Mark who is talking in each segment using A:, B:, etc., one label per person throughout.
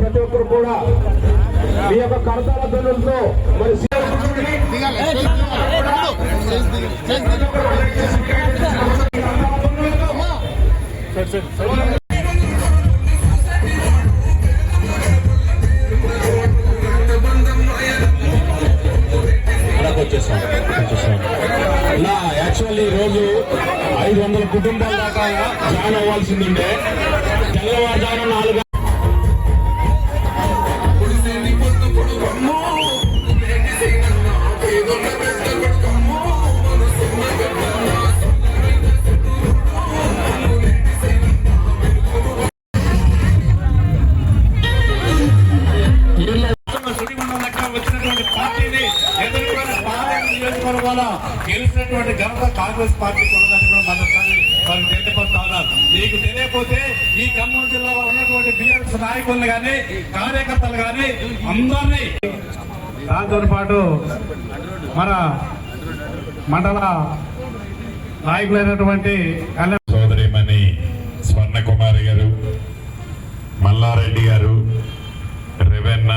A: ప్రతి ఒక్కరు కూడా మీ యొక్క కరతాల ధ్వనులతో మరి ఇలా యాక్చువల్లీ ఈ రోజు ఐదు వందల కుటుంబాల దాకా జాయిన్ అవ్వాల్సింది. ఉండే తెల్లవారుజామున నాలుగు
B: నియోజకవర్గాల గెలిచినటువంటి ఘనత కాంగ్రెస్ పార్టీ కొనదని కూడా మరొకసారి వారికి తెలియపరుస్తా ఉన్నారు. మీకు తెలియకపోతే ఈ ఖమ్మం జిల్లాలో ఉన్నటువంటి బిఎస్ నాయకులను కానీ కార్యకర్తలు కానీ అందరినీ దాంతో పాటు మన మండల నాయకులైనటువంటి కళ్యాణ్
C: సోదరిమణి స్వర్ణకుమారి గారు మల్లారెడ్డి గారు రెవెన్న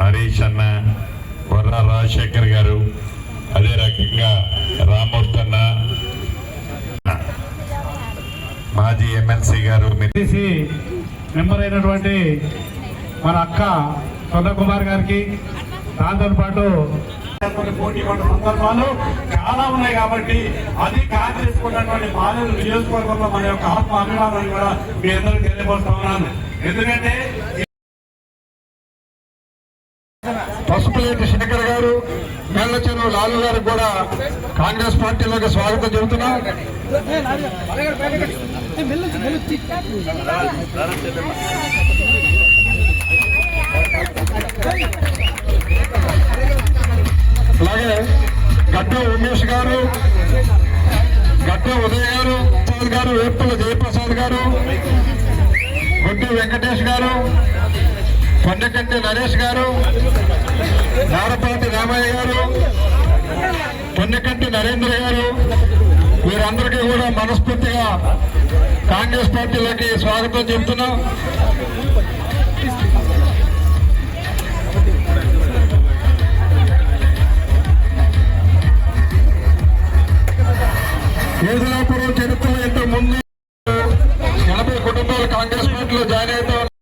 C: హరీష్ అన్న కొర్ర రాజశేఖర్ గారు అదే రకంగా రామూర్తి అన్న మాజీ ఎమ్మెల్సీ గారు
B: మెంబర్ అయినటువంటి మన అక్క సొంతకుమార్ గారికి దాంతో పాటు పోటీ పడిన సందర్భాలు చాలా ఉన్నాయి కాబట్టి అది కాంగ్రెస్ ఉన్నటువంటి బాధ్యత నియోజకవర్గంలో మన యొక్క ఆత్మ అభిమానాన్ని కూడా మీ అందరికీ తెలియపరుస్తా ఉన్నాను. ఎందుకంటే
D: పసుపులేటి శేఖర్ గారు మేళ్ళచెరువు లాలు గారికి కూడా కాంగ్రెస్ పార్టీలోకి స్వాగతం చెబుతున్నాం. అలాగే గడ్డ ఉమేష్ గారు గడ్డ ఉదయ్ గారు గారు వేపుల జయప్రసాద్ గారు గుడ్డి వెంకటేష్ గారు కొండకంటి నరేష్ గారు నారపాటి రామయ్య గారు కొండకంటి నరేంద్ర గారు వీరందరికీ కూడా మనస్ఫూర్తిగా కాంగ్రెస్ పార్టీలోకి స్వాగతం చెబుతున్నాం ఏదైనా చరిత్ర ఎంతో ముందు ఎనభై కుటుంబాలు కాంగ్రెస్ పార్టీలో జాయిన్